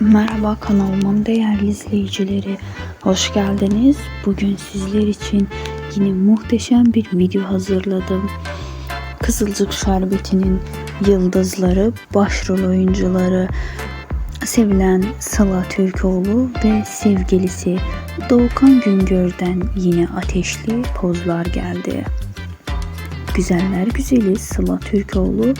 Merhaba kanalımın değerli izleyicileri. Hoş geldiniz. Bugün sizler için yine muhteşem bir video hazırladım. Kızılcık Şerbeti'nin yıldızları, başrol oyuncuları sevilen Sıla Türkoğlu ve sevgilisi Doğukan Güngör'den yine ateşli pozlar geldi. Güzeller güzeli Sıla Türkoğlu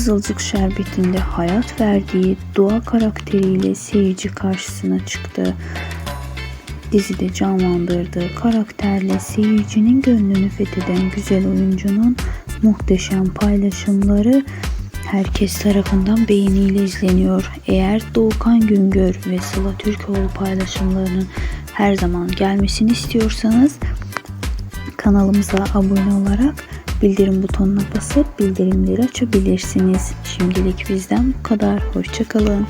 Kızılcık Şerbeti'nde hayat verdiği doğa karakteriyle seyirci karşısına çıktı. Dizide canlandırdığı karakterle seyircinin gönlünü fetheden güzel oyuncunun muhteşem paylaşımları herkes tarafından beğeniyle izleniyor. Eğer Doğukan Güngör ve Sıla Türkoğlu paylaşımlarının her zaman gelmesini istiyorsanız kanalımıza abone olarak bildirim butonuna basıp bildirimleri açabilirsiniz. Şimdilik bizden bu kadar. Hoşçakalın.